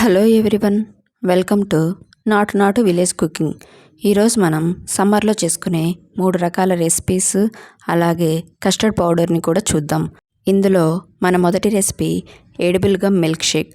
Hello everyone welcome to నాటు నాటు village cooking. ఈరోజు మనం సమ్మర్లో చేసుకునే మూడు రకాల రెసిపీస్ అలాగే కస్టర్డ్ పౌడర్ని కూడా చూద్దాం. ఇందులో మన మొదటి recipe edible gum milk shake.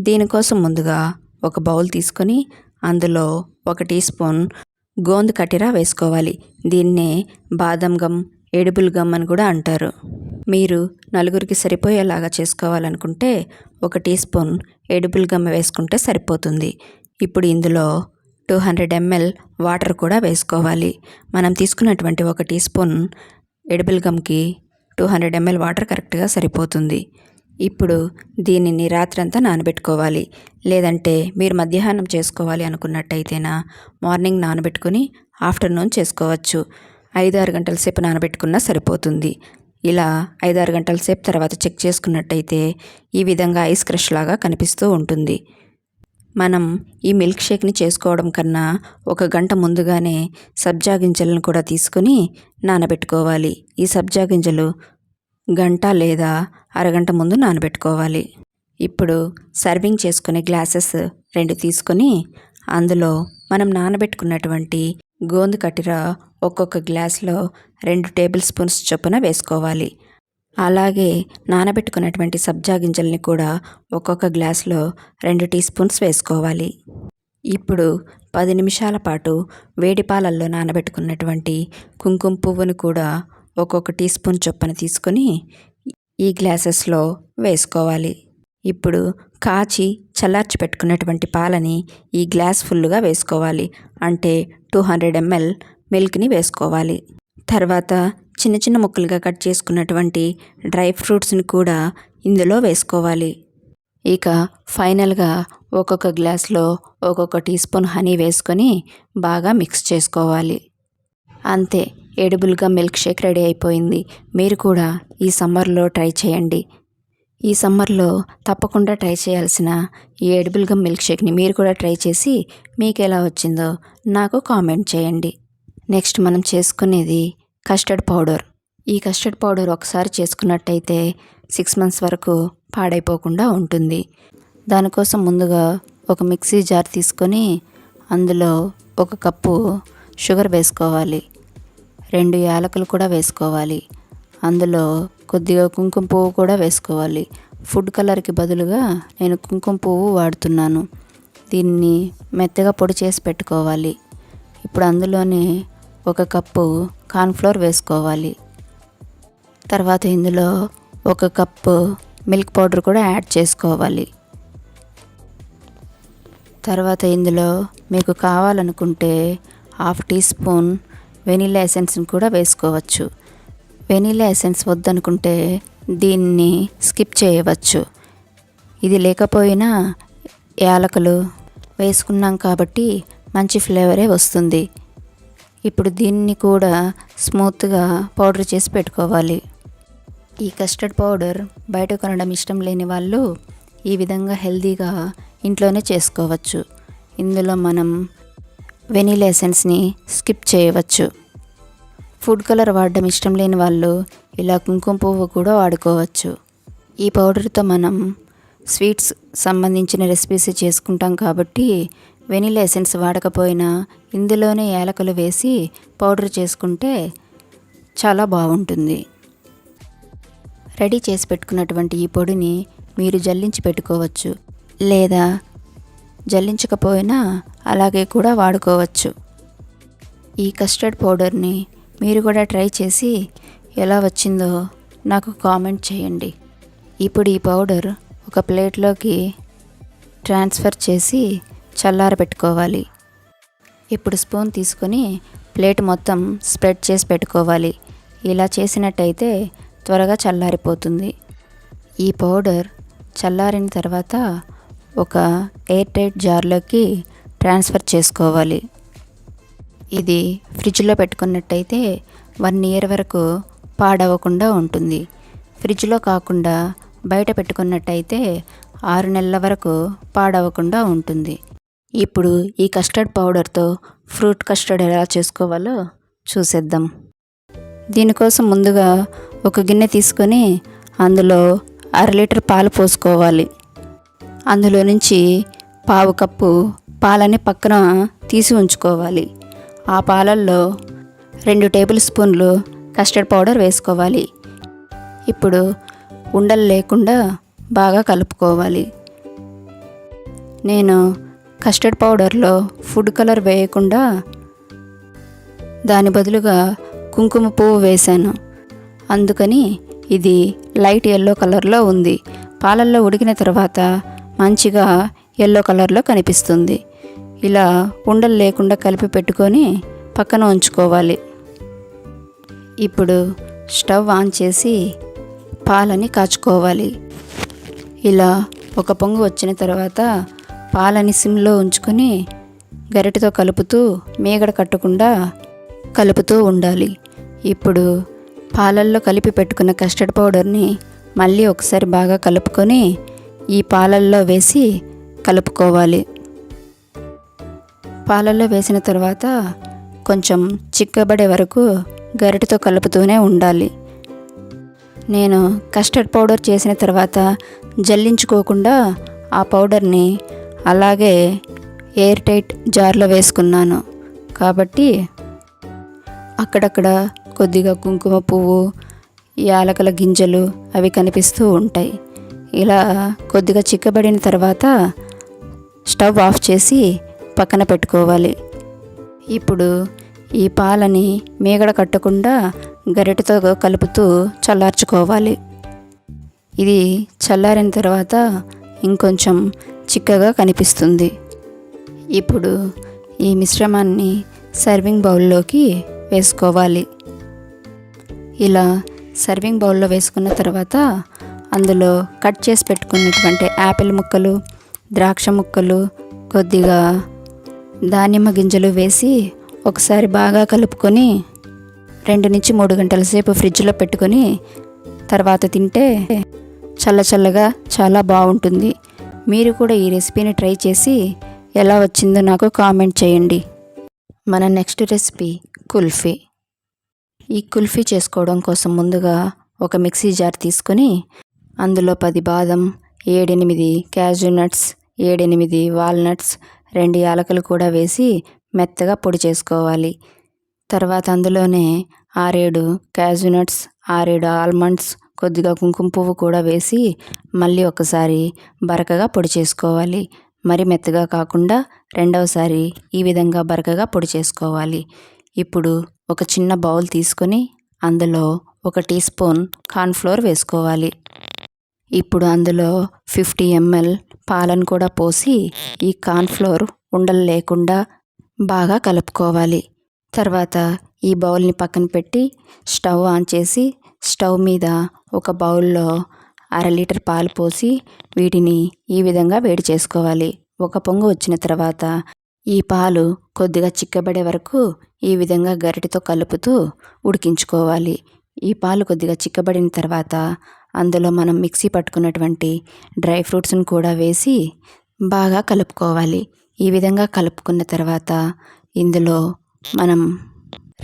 దీనికోసం ముందుగా ఒక బౌల్ తీసుకొని అందులో ఒక టీ స్పూన్ గోంద్ కటిరా వేసుకోవాలి. దీన్నే బాదం గమ్ ఎడిబుల్ గమ్ అని కూడా అంటారు. మీరు నలుగురికి సరిపోయేలాగా చేసుకోవాలనుకుంటే ఒక టీ స్పూన్ ఎడిబుల్ గమ్ వేసుకుంటే సరిపోతుంది. ఇప్పుడు ఇందులో టూ హండ్రెడ్ ఎంఎల్ వాటర్ కూడా వేసుకోవాలి. మనం తీసుకున్నటువంటి ఒక టీ స్పూన్ ఎడిబుల్ గమ్కి టూ హండ్రెడ్ ఎంఎల్ వాటర్ కరెక్ట్గా సరిపోతుంది. ఇప్పుడు దీనిని రాత్రంతా నానబెట్టుకోవాలి. లేదంటే మీరు మధ్యాహ్నం చేసుకోవాలి అనుకున్నట్టయితేనా మార్నింగ్ నానబెట్టుకుని ఆఫ్టర్నూన్ చేసుకోవచ్చు. ఐదు ఆరు గంటల సేపు నానబెట్టుకున్నా సరిపోతుంది. ఇలా ఐదారు గంటల సేపు తర్వాత చెక్ చేసుకున్నట్టయితే ఈ విధంగా ఐస్ క్రష్ లాగా కనిపిస్తూ ఉంటుంది. మనం ఈ మిల్క్ షేక్ని చేసుకోవడం కన్నా ఒక గంట ముందుగానే సబ్జా గింజలను కూడా తీసుకొని నానబెట్టుకోవాలి. ఈ సబ్జా గింజలు గంట లేదా అరగంట ముందు నానబెట్టుకోవాలి. ఇప్పుడు సర్వింగ్ చేసుకునే గ్లాసెస్ రెండు తీసుకొని అందులో మనం నానబెట్టుకున్నటువంటి గోందు కట్టిర ఒక్కొక్క గ్లాస్లో రెండు టేబుల్ స్పూన్స్ చొప్పున వేసుకోవాలి. అలాగే నానబెట్టుకున్నటువంటి సబ్జా గింజల్ని కూడా ఒక్కొక్క గ్లాస్లో రెండు టీ స్పూన్స్ వేసుకోవాలి. ఇప్పుడు పది నిమిషాల పాటు వేడి పాలల్లో నానబెట్టుకున్నటువంటి కుంకుమ పువ్వును కూడా ఒక్కొక్క టీ స్పూన్ చొప్పున తీసుకొని ఈ గ్లాసెస్లో వేసుకోవాలి. ఇప్పుడు కాచి చల్లార్చి పెట్టుకున్నటువంటి పాలని ఈ గ్లాస్ ఫుల్లుగా వేసుకోవాలి. అంటే టూ హండ్రెడ్ ఎంఎల్ మిల్క్ని వేసుకోవాలి. తర్వాత చిన్న చిన్న ముక్కలుగా కట్ చేసుకున్నటువంటి డ్రై ఫ్రూట్స్ని కూడా ఇందులో వేసుకోవాలి. ఇక ఫైనల్గా ఒక్కొక్క గ్లాస్లో ఒక్కొక్క టీ స్పూన్ హనీ వేసుకొని బాగా మిక్స్ చేసుకోవాలి. అంతే ఎడిబుల్గా మిల్క్ షేక్ రెడీ అయిపోయింది. మీరు కూడా ఈ సమ్మర్లో ట్రై చేయండి. ఈ సమ్మర్లో తప్పకుండా ట్రై చేయాల్సిన ఈ ఎడిబుల్గా మిల్క్ షేక్ని మీరు కూడా ట్రై చేసి మీకు ఎలా వచ్చిందో నాకు కామెంట్ చేయండి. నెక్స్ట్ మనం చేసుకునేది కస్టర్డ్ పౌడర్. ఈ కస్టర్డ్ పౌడర్ ఒకసారి చేసుకున్నట్టయితే సిక్స్ మంత్స్ వరకు పాడైపోకుండా ఉంటుంది. దానికోసం ముందుగా ఒక మిక్సీ జార్ తీసుకొని అందులో ఒక కప్పు షుగర్ వేసుకోవాలి. రెండు యాలకులు కూడా వేసుకోవాలి. అందులో కొద్దిగా కుంకుమ పువ్వు కూడా వేసుకోవాలి. ఫుడ్ కలర్కి బదులుగా నేను కుంకుమ పువ్వు వాడుతున్నాను. దీన్ని మెత్తగా పొడి చేసి పెట్టుకోవాలి. ఇప్పుడు అందులోనే ఒక కప్పు కార్న్ఫ్లోర్ వేసుకోవాలి. తర్వాత ఇందులో ఒక కప్పు మిల్క్ పౌడర్ కూడా యాడ్ చేసుకోవాలి. తర్వాత ఇందులో మీకు కావాలనుకుంటే హాఫ్ టీ స్పూన్ వెనీలా ఎసెన్స్ని కూడా వేసుకోవచ్చు. వెనీలా ఎసెన్స్ వద్దనుకుంటే దీన్ని స్కిప్ చేయవచ్చు. ఇది లేకపోయినా యాలకులు వేసుకున్నాం కాబట్టి మంచి ఫ్లేవరే వస్తుంది. ఇప్పుడు దీన్ని కూడా స్మూత్గా పౌడర్ చేసి పెట్టుకోవాలి. ఈ కస్టర్డ్ పౌడర్ బయట కొనడం ఇష్టం లేని వాళ్ళు ఈ విధంగా హెల్తీగా ఇంట్లోనే చేసుకోవచ్చు. ఇందులో మనం వెనీలా ఎసెన్స్ని స్కిప్ చేయవచ్చు. ఫుడ్ కలర్ వాడడం ఇష్టం లేని వాళ్ళు ఇలా కుంకుమ పువ్వు కూడా వాడుకోవచ్చు. ఈ పౌడర్తో మనం స్వీట్స్ సంబంధించిన రెసిపీస్ చేసుకుంటాం కాబట్టి వెనిలా ఎసెన్స్ వాడకపోయినా ఇందులోనే యాలకులు వేసి పౌడర్ చేసుకుంటే చాలా బాగుంటుంది. రెడీ చేసి పెట్టుకున్నటువంటి ఈ పొడిని మీరు జల్లించి పెట్టుకోవచ్చు. లేదా జల్లించకపోయినా అలాగే కూడా వాడుకోవచ్చు. ఈ కస్టర్డ్ పౌడర్ని మీరు కూడా ట్రై చేసి ఎలా వచ్చిందో నాకు కామెంట్ చేయండి. ఇప్పుడు ఈ పౌడర్ ఒక ప్లేట్లోకి ట్రాన్స్ఫర్ చేసి చల్లారబెట్టుకోవాలి ఇప్పుడు స్పూన్ తీసుకొని ప్లేట్ మొత్తం స్ప్రెడ్ చేసి పెట్టుకోవాలి. ఇలా చేసినట్టయితే త్వరగా చల్లారిపోతుంది. ఈ పౌడర్ చల్లారిన తర్వాత ఒక ఎయిర్ టైట్ జార్లోకి ట్రాన్స్ఫర్ చేసుకోవాలి. ఇది ఫ్రిడ్జ్లో పెట్టుకున్నట్టయితే వన్ ఇయర్ వరకు పాడవకుండా ఉంటుంది. ఫ్రిడ్జ్లో కాకుండా బయట పెట్టుకున్నట్టయితే ఆరు నెలల వరకు పాడవకుండా ఉంటుంది. ఇప్పుడు ఈ కస్టర్డ్ పౌడర్తో ఫ్రూట్ కస్టర్డ్ ఎలా చేసుకోవాలో చూసేద్దాం. దీనికోసం ముందుగా ఒక గిన్నె తీసుకొని అందులో అర లీటర్ పాలు పోసుకోవాలి. అందులో నుంచి పావు కప్పు పాలని పక్కన తీసి ఉంచుకోవాలి. ఆ పాలల్లో రెండు టేబుల్ స్పూన్లు కస్టర్డ్ పౌడర్ వేసుకోవాలి. ఇప్పుడు ఉండలు లేకుండా బాగా కలుపుకోవాలి. నేను కస్టర్డ్ పౌడర్లో ఫుడ్ కలర్ వేయకుండా దాని బదులుగా కుంకుమ పువ్వు వేశాను. అందుకని ఇది లైట్ ఎల్లో కలర్లో ఉంది. పాలల్లో ఉడికిన తర్వాత మంచిగా ఎల్లో కలర్లో కనిపిస్తుంది. ఇలా ఉండలు లేకుండా కలిపి పెట్టుకొని పక్కన ఉంచుకోవాలి. ఇప్పుడు స్టవ్ ఆన్ చేసి పాలని కాచుకోవాలి. ఇలా ఒక పొంగు వచ్చిన తర్వాత పాలని సిమ్లో ఉంచుకొని గరిటతో కలుపుతూ మీగడ కట్టకుండా కలుపుతూ ఉండాలి. ఇప్పుడు పాలల్లో కలిపి పెట్టుకున్న కస్టర్డ్ పౌడర్ని మళ్ళీ ఒకసారి బాగా కలుపుకొని ఈ పాలల్లో వేసి కలుపుకోవాలి. పాలల్లో వేసిన తర్వాత కొంచెం చిక్కబడే వరకు గరిటతో కలుపుతూనే ఉండాలి. నేను కస్టర్డ్ పౌడర్ చేసిన తర్వాత జల్లించుకోకుండా ఆ పౌడర్ని అలాగే ఎయిర్ టైట్ జార్లో వేసుకున్నాను. కాబట్టి అక్కడక్కడ కొద్దిగా కుంకుమ పువ్వు యాలకల గింజలు అవి కనిపిస్తూ ఉంటాయి. ఇలా కొద్దిగా చిక్కబడిన తర్వాత స్టవ్ ఆఫ్ చేసి పక్కన పెట్టుకోవాలి. ఇప్పుడు ఈ పాలని మీగడ కట్టకుండా గరిటతో కలుపుతూ చల్లార్చుకోవాలి. ఇది చల్లారిన తర్వాత ఇంకొంచెం చిక్కగా కనిపిస్తుంది. ఇప్పుడు ఈ మిశ్రమాన్ని సర్వింగ్ బౌల్లోకి వేసుకోవాలి. ఇలా సర్వింగ్ బౌల్లో వేసుకున్న తర్వాత అందులో కట్ చేసి పెట్టుకున్నటువంటి యాపిల్ ముక్కలు ద్రాక్ష ముక్కలు కొద్దిగా దానిమ్మ గింజలు వేసి ఒకసారి బాగా కలుపుకొని రెండు నుంచి మూడు గంటల సేపు ఫ్రిడ్జ్లో పెట్టుకొని తర్వాత తింటే చల్ల చల్లగా చాలా బాగుంటుంది. మీరు కూడా ఈ రెసిపీని ట్రై చేసి ఎలా వచ్చిందో నాకు కామెంట్ చేయండి. మన నెక్స్ట్ రెసిపీ కుల్ఫీ. ఈ కుల్ఫీ చేసుకోవడం కోసం ముందుగా ఒక మిక్సీ జార్ తీసుకొని అందులో పది బాదం ఏడెనిమిది క్యాజూ నట్స్ ఏడెనిమిది వాల్నట్స్ రెండు యాలకులు కూడా వేసి మెత్తగా పొడి చేసుకోవాలి. తర్వాత అందులోనే ఆరేడు క్యాజూ నట్స్ ఆరేడు ఆల్మండ్స్ కొద్దిగా కుంకుమ పువ్వు కూడా వేసి మళ్ళీ ఒకసారి బరకగా పొడి చేసుకోవాలి. మరి మెత్తగా కాకుండా రెండవసారి ఈ విధంగా బరకగా పొడి చేసుకోవాలి. ఇప్పుడు ఒక చిన్న బౌల్ తీసుకొని అందులో ఒక టీ స్పూన్ కార్న్ఫ్లోర్ వేసుకోవాలి. ఇప్పుడు అందులో ఫిఫ్టీ ఎంఎల్ పాలను కూడా పోసి ఈ కార్న్ఫ్లోర్ ఉండలు లేకుండా బాగా కలుపుకోవాలి. తర్వాత ఈ బౌల్ని పక్కన పెట్టి స్టవ్ ఆన్ చేసి స్టవ్ మీద ఒక బౌల్లో అర లీటర్ పాలు పోసి వీటిని ఈ విధంగా వేడి చేసుకోవాలి. ఒక పొంగు వచ్చిన తర్వాత ఈ పాలు కొద్దిగా చిక్కబడే వరకు ఈ విధంగా గరిటెతో కలుపుతూ ఉడికించుకోవాలి. ఈ పాలు కొద్దిగా చిక్కబడిన తర్వాత అందులో మనం మిక్సీ పట్టుకున్నటువంటి డ్రై ఫ్రూట్స్ని కూడా వేసి బాగా కలుపుకోవాలి. ఈ విధంగా కలుపుకున్న తర్వాత ఇందులో మనం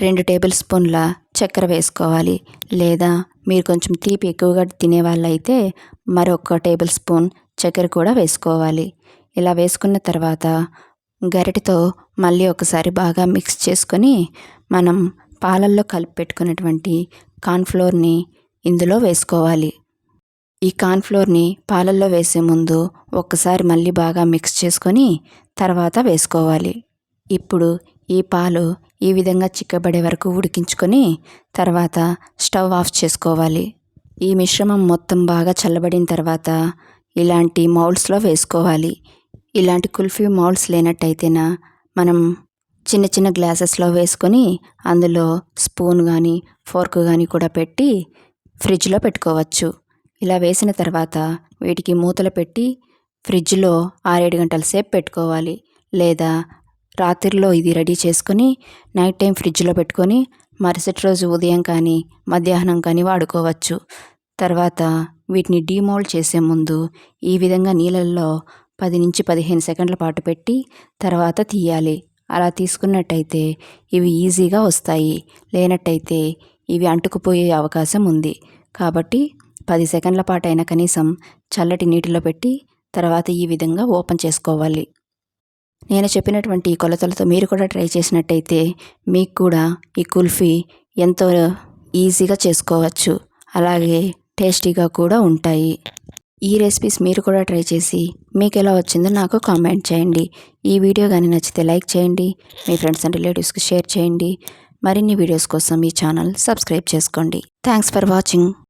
రెండు టేబుల్ స్పూన్ల చక్కెర వేసుకోవాలి. లేదా మీరు కొంచెం తీపి ఎక్కువగా తినే వాళ్ళైతే మరొక టేబుల్ స్పూన్ చక్కెర కూడా వేసుకోవాలి. ఇలా వేసుకున్న తర్వాత గరిటెతో మళ్ళీ ఒకసారి బాగా మిక్స్ చేసుకొని మనం పాలల్లో కలిపి పెట్టుకున్నటువంటి కార్న్ఫ్లోర్ని ఇందులో వేసుకోవాలి. ఈ కార్న్ఫ్లోర్ని పాలల్లో వేసే ముందు ఒక్కసారి మళ్ళీ బాగా మిక్స్ చేసుకొని తర్వాత వేసుకోవాలి. ఇప్పుడు ఈ పాలు ఈ విధంగా చిక్కబడే వరకు ఉడికించుకొని తర్వాత స్టవ్ ఆఫ్ చేసుకోవాలి. ఈ మిశ్రమం మొత్తం బాగా చల్లబడిన తర్వాత ఇలాంటి మౌల్డ్స్లో వేసుకోవాలి. ఇలాంటి కుల్ఫీ మౌల్డ్స్ లేనట్టయితేనా మనం చిన్న చిన్న గ్లాసెస్లో వేసుకొని అందులో స్పూన్ కానీ ఫోర్క్ కానీ కూడా పెట్టి ఫ్రిడ్జ్లో పెట్టుకోవచ్చు. ఇలా వేసిన తర్వాత వీటికి మూతలు పెట్టి ఫ్రిడ్జ్లో ఆరేడు గంటల సేపు పెట్టుకోవాలి. లేదా రాత్రిలో ఇది రెడీ చేసుకొని నైట్ టైం ఫ్రిడ్జ్లో పెట్టుకొని మరుసటి రోజు ఉదయం కానీ మధ్యాహ్నం కానీ వాడుకోవచ్చు. తర్వాత వీటిని డీమోల్డ్ చేసే ముందు ఈ విధంగా నీళ్ళల్లో పది నుంచి పదిహేను సెకండ్ల పాటు పెట్టి తర్వాత తీయాలి. అలా తీసుకున్నట్టయితే ఇవి ఈజీగా వస్తాయి. లేనట్టయితే ఇవి అంటుకుపోయే అవకాశం ఉంది. కాబట్టి పది సెకండ్ల పాటు అయినా కనీసం చల్లటి నీటిలో పెట్టి తర్వాత ఈ విధంగా ఓపెన్ చేసుకోవాలి. నేను చెప్పినటువంటి ఈ కొలతలతో మీరు కూడా ట్రై చేసినట్టయితే మీకు కూడా ఈ కుల్ఫీ ఎంతో ఈజీగా చేసుకోవచ్చు. అలాగే టేస్టీగా కూడా ఉంటాయి. ఈ రెసిపీస్ మీరు కూడా ట్రై చేసి మీకు ఎలా వచ్చిందో నాకు కామెంట్ చేయండి. ఈ వీడియో కానీ నచ్చితే లైక్ చేయండి. మీ ఫ్రెండ్స్ అండ్ రిలేటివ్స్కి షేర్ చేయండి. మరిన్ని వీడియోస్ కోసం ఈ ఛానల్ సబ్స్క్రైబ్ చేసుకోండి. Thanks for watching.